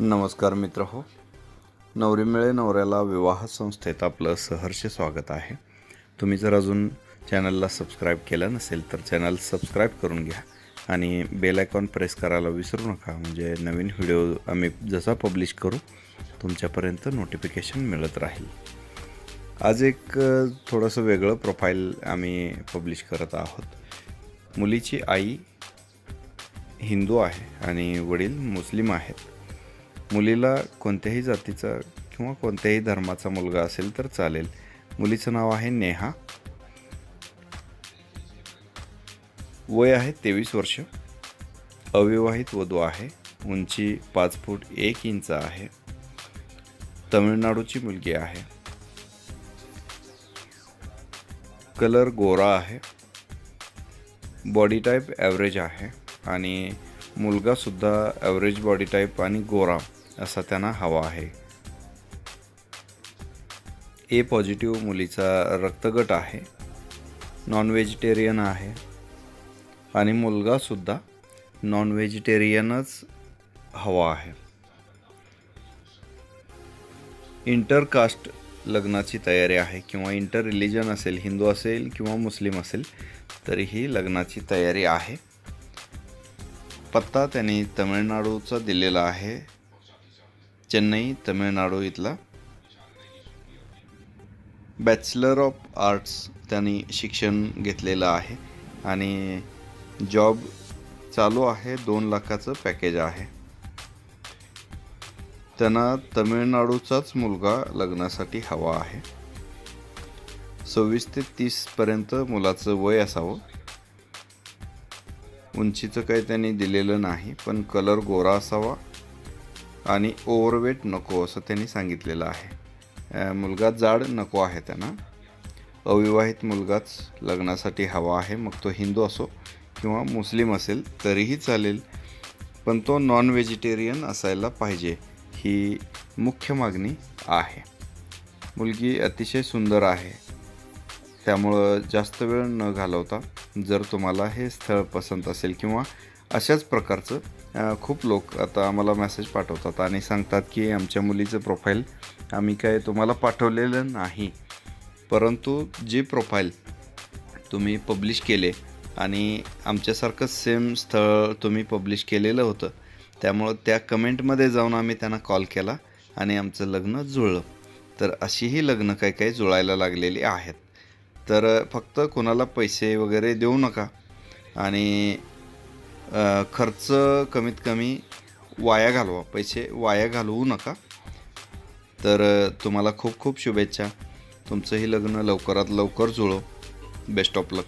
नमस्कार मित्र हो नवरीमिळे नवऱ्याला विवाह संस्थेत आपलं सहर्ष स्वागत आहे. तुम्ही जर अजून चॅनलला सबस्क्राईब केलं नसेल तर चॅनल सबस्क्राईब करून घ्या आणि बेल आयकॉन प्रेस करायला विसरू नका. म्हणजे नवीन व्हिडिओ आम्ही जसा पब्लिश करू तुमच्यापर्यंत नोटिफिकेशन मिळत राहील. आज एक थोडंसं वेगळं प्रोफाईल आम्ही पब्लिश करत आहोत. मुलीची आई हिंदू आहे आणि वडील मुस्लिम आहेत. मुलीला कोणत्याही जातीचा किंवा कोणत्याही धर्माचा मुलगा असेल तर चालेल. मुलीचं नाव आहे नेहा. वय आहे तेवीस वर्ष. अविवाहित वधू आहे. उंची पाच फूट एक इंच आहे. तमिळनाडूची मुलगी आहे. कलर गोरा आहे. बॉडी टाईप ॲव्हरेज आहे आणि मुलगासुद्धा ॲव्हरेज बॉडी टाईप आणि गोरा असा त्यांना हवा आहे. ए पॉझिटिव्ह मुलीचा रक्तगट आहे. नॉन व्हेजिटेरियन आहे. आणि मुलगासुद्धा नॉन व्हेजिटेरियनच हवा आहे. इंटरकास्ट लग्नाची तयारी आहे किंवा इंटर रिलिजन असेल हिंदू असेल किंवा मुस्लिम असेल तरीही लग्नाची तयारी आहे. पत्ता त्यांनी तमिळनाडूचा दिलेला आहे. चेन्नई तमिळनाडू इथला. बॅचलर ऑफ आर्ट्स त्यांनी शिक्षण घेतलेलं आहे आणि जॉब चालू आहे. दोन लाखाचं पॅकेज आहे. त्यांना तमिळनाडूचाच मुलगा लग्नासाठी हवा आहे. सव्वीस ते तीसपर्यंत मुलाचं वय असावं. उंचीचं काही त्यांनी दिलेलं नाही पण कलर गोरा असावा आणि ओव्हरवेट नको असं त्यांनी सांगितलेलं आहे. मुलगा जाड नको आहे त्यांना. अविवाहित मुलगाच लग्नासाठी हवा आहे मग तो हिंदू असो किंवा मुस्लिम असेल तरीही चालेल. पण तो नॉन व्हेजिटेरियन असायला पाहिजे ही मुख्य मागणी आहे. मुलगी अतिशय सुंदर आहे. त्यामुळं जास्त वेळ न घालवता जर तुम्हाला हे स्थळ पसंत असेल किंवा अशाच प्रकारचं खूप लोक आता आम्हाला मेसेज पाठवतात आणि सांगतात की आमच्या मुलीचं प्रोफाईल आम्ही काय तुम्हाला पाठवलेलं नाही. परंतु जे प्रोफाईल तुम्ही पब्लिश केले आणि आमच्यासारखं सेम स्थळ तुम्ही पब्लिश केलेलं होतं त्यामुळं त्या कमेंटमध्ये जाऊन आम्ही त्यांना कॉल केला आणि आमचं लग्न जुळलं. तर अशीही लग्न काही काही जुळायला लागलेली आहेत. तर फक्त कोणाला पैसे वगैरे देऊ नका. आणि खर्च कमीत कमी वाया घालवा. पैसे वाया घालवू नका. तर तुम्हाला खूप खूप शुभेच्छा. तुमचंही लग्न लवकरात लवकर जुळो. Best of luck